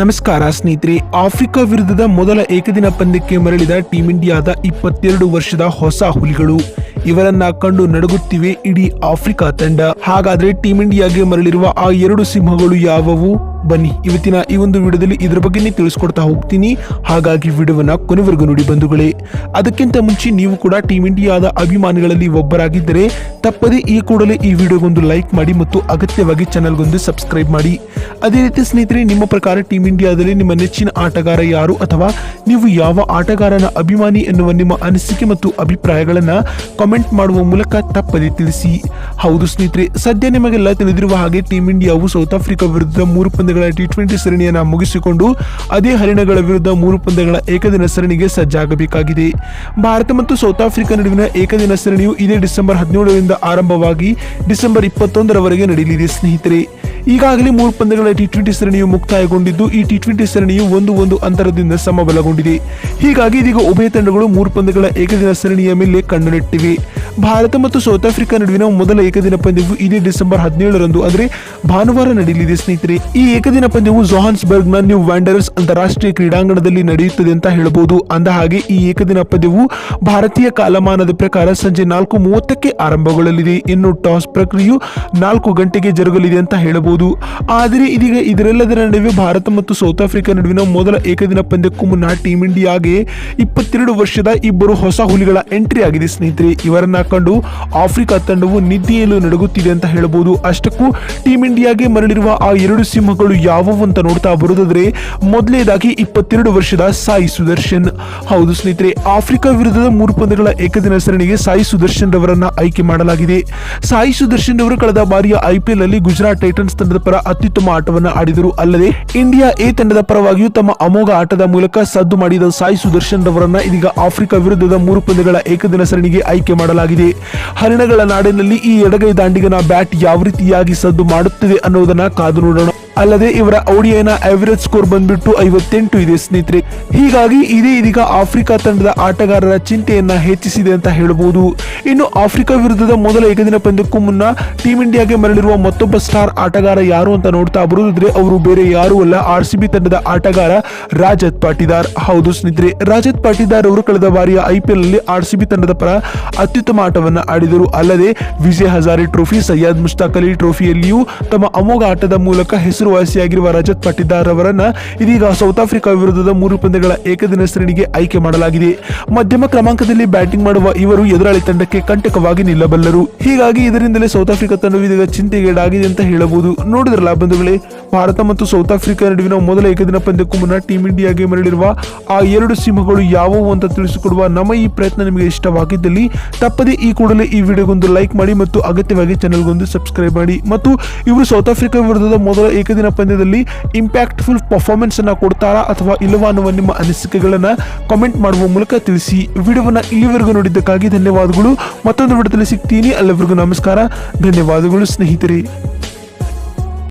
ನಮಸ್ಕಾರ ಸ್ನೇಹಿತರೆ, ಆಫ್ರಿಕಾ ವಿರುದ್ಧದ ಮೊದಲ ಏಕದಿನ ಪಂದ್ಯಕ್ಕೆ ಮರಳಿದ ಟೀಂ ಇಂಡಿಯಾದ ಇಪ್ಪತ್ತೆರಡು ವರ್ಷದ ಹೊಸ ಹುಲಿಗಳು. ಇವರನ್ನ ಕಂಡು ನಡುಗುತ್ತಿವೆ ಇಡೀ ಆಫ್ರಿಕಾ ತಂಡ. ಹಾಗಾದ್ರೆ ಟೀಂ ಇಂಡಿಯಾಗೆ ಮರಳಿರುವ ಆ ಎರಡು ಸಿಂಹಗಳು ಯಾವುವು? ಬನ್ನಿ, ಇವತ್ತಿನ ಈ ಒಂದು ವಿಡಿಯೋದಲ್ಲಿ ಇದರ ಬಗ್ಗೆನೇ ತಿಳಿಸ್ಕೊಡ್ತಾ ಹೋಗ್ತೀನಿ. ಹಾಗಾಗಿ ವಿಡಿಯೋವನ್ನ ಕೊನೆವರೆಗೂ ನೋಡಿ ಬಂಧುಗಳೇ. ಅದಕ್ಕಿಂತ ಮುಂಚೆ ನೀವು ಕೂಡ ಟೀಮ್ ಇಂಡಿಯಾದ ಅಭಿಮಾನಿಗಳಲ್ಲಿ ಒಬ್ಬರಾಗಿದ್ದರೆ ತಪ್ಪದೇ ಈ ಕೂಡಲೇ ಈ ವಿಡಿಯೋಗೊಂದು ಲೈಕ್ ಮಾಡಿ ಮತ್ತು ಅಗತ್ಯವಾಗಿ ಚಾನಲ್ಗೊಂದು ಸಬ್ಸ್ಕ್ರೈಬ್ ಮಾಡಿ. ಅದೇ ರೀತಿ ಸ್ನೇಹಿತರೆ, ನಿಮ್ಮ ಪ್ರಕಾರ ಟೀಮ್ ಇಂಡಿಯಾದಲ್ಲಿ ನಿಮ್ಮ ನೆಚ್ಚಿನ ಆಟಗಾರ ಯಾರು ಅಥವಾ ನೀವು ಯಾವ ಆಟಗಾರನ ಅಭಿಮಾನಿ ಎನ್ನುವ ನಿಮ್ಮ ಅನಿಸಿಕೆ ಮತ್ತು ಅಭಿಪ್ರಾಯಗಳನ್ನ ಕಾಮೆಂಟ್ ಮಾಡುವ ಮೂಲಕ ತಪ್ಪದೆ ತಿಳಿಸಿ. ಹೌದು ಸ್ನೇಹಿತರೆ, ಸದ್ಯ ನಿಮಗೆಲ್ಲ ತಿಳಿದಿರುವ ಹಾಗೆ ಟೀಮ್ ಇಂಡಿಯಾವು ಸೌತ್ ಆಫ್ರಿಕಾ ವಿರುದ್ಧ ಮೂರು ಪಂದ್ಯಗಳ ಟಿ ಟ್ವೆಂಟಿ ಸರಣಿಯನ್ನು ಮುಗಿಸಿಕೊಂಡು ಅದೇ ಹರಿಣಗಳ ವಿರುದ್ಧ ಮೂರು ಪಂದ್ಯಗಳ ಏಕದಿನ ಸರಣಿಗೆ ಸಜ್ಜಾಗಬೇಕಾಗಿದೆ. ಭಾರತ ಮತ್ತು ಸೌತ್ ಆಫ್ರಿಕಾ ನಡುವಿನ ಏಕದಿನ ಸರಣಿಯು ಇದೇ ಡಿಸೆಂಬರ್ ಹದಿನೇಳರಿಂದ ಆರಂಭವಾಗಿ ಡಿಸೆಂಬರ್ ಇಪ್ಪತ್ತೊಂದರವರೆಗೆ ನಡೆಯಲಿದೆ, ಸ್ನೇಹಿತರೆ. ಈಗಾಗಲೇ ಮೂರು ಪಂದ್ಯಗಳ ಟಿ ಟ್ವೆಂಟಿ ಸರಣಿಯು ಮುಕ್ತಾಯಗೊಂಡಿದ್ದು, ಈ ಟಿ ಟ್ವೆಂಟಿ ಸರಣಿಯು ಒಂದು ಒಂದು ಅಂತರದಿಂದ ಸಮಬಲಗೊಂಡಿದೆ. ಹೀಗಾಗಿ ಇದೀಗ ಉಭಯ ತಂಡಗಳು ಮೂರು ಪಂದ್ಯಗಳ ಏಕದಿನ ಸರಣಿಯ ಮೇಲೆ ಕಣ್ಣು ನೆಟ್ಟಿವೆ. ಭಾರತ ಮತ್ತು ಸೌತ್ ಆಫ್ರಿಕಾ ನಡುವಿನ ಮೊದಲ ಏಕದಿನ ಪಂದ್ಯವು ಇದೇ ಡಿಸೆಂಬರ್ ಹದಿನೇಳರಂದು, ಅಂದರೆ ಭಾನುವಾರ ನಡೆಯಲಿದೆ ಸ್ನೇಹಿತರೆ. ಈ ಏಕದಿನ ಪಂದ್ಯವು ಜೋಹಾನ್ಸ್ಬರ್ಗ್ನ ನ್ಯೂ ವ್ಯಾಂಡರ್ಸ್ ಅಂತಾರಾಷ್ಟ್ರೀಯ ಕ್ರೀಡಾಂಗಣದಲ್ಲಿ ನಡೆಯುತ್ತದೆ ಅಂತ ಹೇಳಬಹುದು ಅಂದ ಹಾಗೆ, ಈ ಏಕದಿನ ಪಂದ್ಯವು ಭಾರತೀಯ ಕಾಲಮಾನದ ಪ್ರಕಾರ ಸಂಜೆ ನಾಲ್ಕು ಮೂವತ್ತಕ್ಕೆ ಆರಂಭಗೊಳ್ಳಲಿದೆ. ಇನ್ನು ಟಾಸ್ ಪ್ರಕ್ರಿಯೆಯು ನಾಲ್ಕು ಗಂಟೆಗೆ ಜರುಗಲಿದೆ ಅಂತ ಹೇಳಬಹುದು. ಆದರೆ ಇದೀಗ ಇದರೆಲ್ಲದರ ನಡುವೆ ಭಾರತ ಮತ್ತು ಸೌತ್ ಆಫ್ರಿಕಾ ನಡುವಿನ ಮೊದಲ ಏಕದಿನ ಪಂದ್ಯಕ್ಕೂ ಮುನ್ನ ಟೀಂ ಇಂಡಿಯಾಗೆ ಇಪ್ಪತ್ತೆರಡು ವರ್ಷದ ಇಬ್ಬರು ಹೊಸ ಹುಲಿಗಳ ಎಂಟ್ರಿ ಆಗಿದೆ ಸ್ನೇಹಿತರೆ. ಇವರನ್ನ ಕಂಡು ಆಫ್ರಿಕಾ ತಂಡವು ನಿದ್ದೆಯಲ್ಲೂ ನಡುಗುತ್ತಿದೆ ಅಂತ ಹೇಳಬಹುದು. ಅಷ್ಟಕ್ಕೂ ಟೀಂ ಇಂಡಿಯಾಗೆ ಮರಳಿರುವ ಆ ಎರಡು ಸಿಂಹಗಳು ಯಾವುವು ಅಂತ ನೋಡ್ತಾ ಬರುವುದಾದ್ರೆ ಮೊದಲನೇದಾಗಿ ಇಪ್ಪತ್ತೆರಡು ವರ್ಷದ ಸಾಯಿ ಸುದರ್ಶನ್. ಹೌದು ಸ್ನೇಹಿತರೆ, ಆಫ್ರಿಕಾ ವಿರುದ್ಧದ ಮೂರು ಪಂದ್ಯಗಳ ಏಕದಿನ ಸರಣಿಗೆ ಸಾಯಿ ಸುದರ್ಶನ್ ರವರನ್ನ ಆಯ್ಕೆ ಮಾಡಲಾಗಿದೆ. ಸಾಯಿ ಸುದರ್ಶನ್ ರವರು ಕಳೆದ ಬಾರಿಯ ಐಪಿಎಲ್ ಅಲ್ಲಿ ಗುಜರಾತ್ ಟೈಟನ್ಸ್ ತಂಡದ ಪರ ಅತ್ಯುತ್ತಮ ಆಟವನ್ನ ಆಡಿದರು. ಅಲ್ಲದೆ ಇಂಡಿಯಾ ಎ ತಂಡದ ಪರವಾಗಿಯೂ ತಮ್ಮ ಅಮೋಘ ಆಟದ ಮೂಲಕ ಸದ್ದು ಮಾಡಿದ ಸಾಯಿ ಸುದರ್ಶನ್ ರವರನ್ನ ಇದೀಗ ಆಫ್ರಿಕಾ ವಿರುದ್ಧದ ಮೂರು ಪಂದ್ಯಗಳ ಏಕದಿನ ಸರಣಿಗೆ ಆಯ್ಕೆ ಮಾಡಲಾಗಿದೆ. ಹರಿಣಗಳ ನಾಡಿನಲ್ಲಿ ಈ ಎಡಗೈ ದಾಂಡಿಗನ ಬ್ಯಾಟ್ ಯಾವ ರೀತಿಯಾಗಿ ಸದ್ದು ಮಾಡುತ್ತಿದೆ ಅನ್ನೋದನ್ನ ಕಾದು ನೋಡೋಣ. ಅಲ್ಲದೆ ಇವರ ಔಡಿಯನ ಆವರೇಜ್ ಸ್ಕೋರ್ ಬಂದ್ಬಿಟ್ಟು ಐವತ್ತೆಂಟು ಇದೆ ಸ್ನೇಹಿತರೆ. ಹೀಗಾಗಿ ಇದೇ ಇದೀಗ ಆಫ್ರಿಕಾ ತಂಡದ ಆಟಗಾರರ ಚಿಂತೆಯನ್ನ ಹೆಚ್ಚಿಸಿದೆ ಅಂತ ಹೇಳಬಹುದು ಇನ್ನು ಆಫ್ರಿಕಾ ವಿರುದ್ಧದ ಮೊದಲ ಏಕದಿನ ಪಂದ್ಯಕ್ಕೂ ಮುನ್ನ ಟೀಂ ಇಂಡಿಯಾಗೆ ಮರಳಿರುವ ಮತ್ತೊಬ್ಬ ಸ್ಟಾರ್ ಆಟಗಾರ ಯಾರು ಅಂತ ನೋಡ್ತಾ ಬರುವುದಿದ್ರೆ ಅವರು ಬೇರೆ ಯಾರು ಅಲ್ಲ ಆರ್ ಸಿ ತಂಡದ ಆಟಗಾರ ರಾಜತ್ ಪಾಟಿದಾರ್. ಹೌದು ಸ್ನೇಹಿತರೆ, ರಾಜತ್ ಪಾಟಿದಾರ್ ಅವರು ಕಳೆದ ಬಾರಿಯ ಐಪಿಎಲ್ನಲ್ಲಿ ಆರ್ ಸಿ ತಂಡದ ಪರ ಅತ್ಯುತ್ತಮ ಆಟವನ್ನ ಆಡಿದರು ಅಲ್ಲದೆ ವಿಜಯ್ ಹಜಾರೆ ಟ್ರೋಫಿ ಸಯ್ಯದ್ ಮುಷ್ತಾಕ್ ಅಲಿ ಟ್ರೋಫಿಯಲ್ಲಿಯೂ ತಮ್ಮ ಅಮೋಘ ಆಟದ ಮೂಲಕ ಹೆಸರುವಾಸಿಯಾಗಿರುವ ರಜತ್ ಪಟ್ಟಿದಾರ್ ಅವರನ್ನ ಇದೀಗ ಸೌತ್ ಆಫ್ರಿಕಾ ವಿರುದ್ಧದ ಮೂರು ಪಂದ್ಯಗಳ ಏಕದಿನ ಸರಣಿಗೆ ಆಯ್ಕೆ ಮಾಡಲಾಗಿದೆ. ಮಧ್ಯಮ ಕ್ರಮಾಂಕದಲ್ಲಿ ಬ್ಯಾಟಿಂಗ್ ಮಾಡುವ ಇವರು ಎದುರಾಳಿ ತಂಡಕ್ಕೆ ಕಂಟಕವಾಗಿ ನಿಲ್ಲಬಲ್ಲರು. ಹೀಗಾಗಿ ಇದರಿಂದಲೇ ಸೌತ್ ಆಫ್ರಿಕಾ ತಂಡವು ಇದೀಗ ಚಿಂತೆಗೀಡಾಗಿದೆ ಅಂತ ಹೇಳಬಹುದು. ನೋಡಿದ್ರಲ್ಲ ಬಂಧುಗಳೇ, ಭಾರತ ಮತ್ತು ಸೌತ್ ಆಫ್ರಿಕಾ ನಡುವಿನ ಮೊದಲ ಏಕದಿನ ಪಂದ್ಯಕ್ಕೂ ಮುನ್ನ ಟೀಂ ಇಂಡಿಯಾಗೆ ಮರಳಿರುವ ಆ ಎರಡು ಸಿಂಹಗಳು ಯಾವುವು ಅಂತ ತಿಳಿಸಿಕೊಡುವ ನಮ್ಮ ಈ ಪ್ರಯತ್ನ ನಿಮಗೆ ಇಷ್ಟವಾಗಿದ್ದಲ್ಲಿ ತಪ್ಪದೇ ಈ ಕೂಡಲೇ ಈ ವಿಡಿಯೋಗೊಂದು ಲೈಕ್ ಮಾಡಿ ಮತ್ತು ಅಗತ್ಯವಾಗಿ ಚಾನಲ್ಗೊಂದು ಸಬ್ಸ್ಕ್ರೈಬ್ ಮಾಡಿ. ಮತ್ತು ಇವರು ಸೌತ್ ಆಫ್ರಿಕಾ ವಿರುದ್ಧದ ಮೊದಲ ಏಕದಿನ ಪಂದ್ಯದಲ್ಲಿ ಇಂಪ್ಯಾಕ್ಟ್ಫುಲ್ ಪರ್ಫಾರ್ಮೆನ್ಸ್ ಅನ್ನು ಕೊಡ್ತಾರಾ ಅಥವಾ ಇಲ್ಲವಾ ಅನ್ನುವ ನಿಮ್ಮ ಅನಿಸಿಕೆಗಳನ್ನ ಕಾಮೆಂಟ್ ಮಾಡುವ ಮೂಲಕ ತಿಳಿಸಿ. ವಿಡಿಯೋವನ್ನ ಇಲ್ಲಿವರೆಗೂ ನೋಡಿದ್ದಕ್ಕಾಗಿ ಧನ್ಯವಾದಗಳು. ಮತ್ತೊಂದು ವಿಡಿಯೋದಲ್ಲಿ ಸಿಗ್ತೀನಿ. ಅಲ್ಲಿವರೆಗೂ ನಮಸ್ಕಾರ. ಧನ್ಯವಾದಗಳು ಸ್ನೇಹಿತರೆ.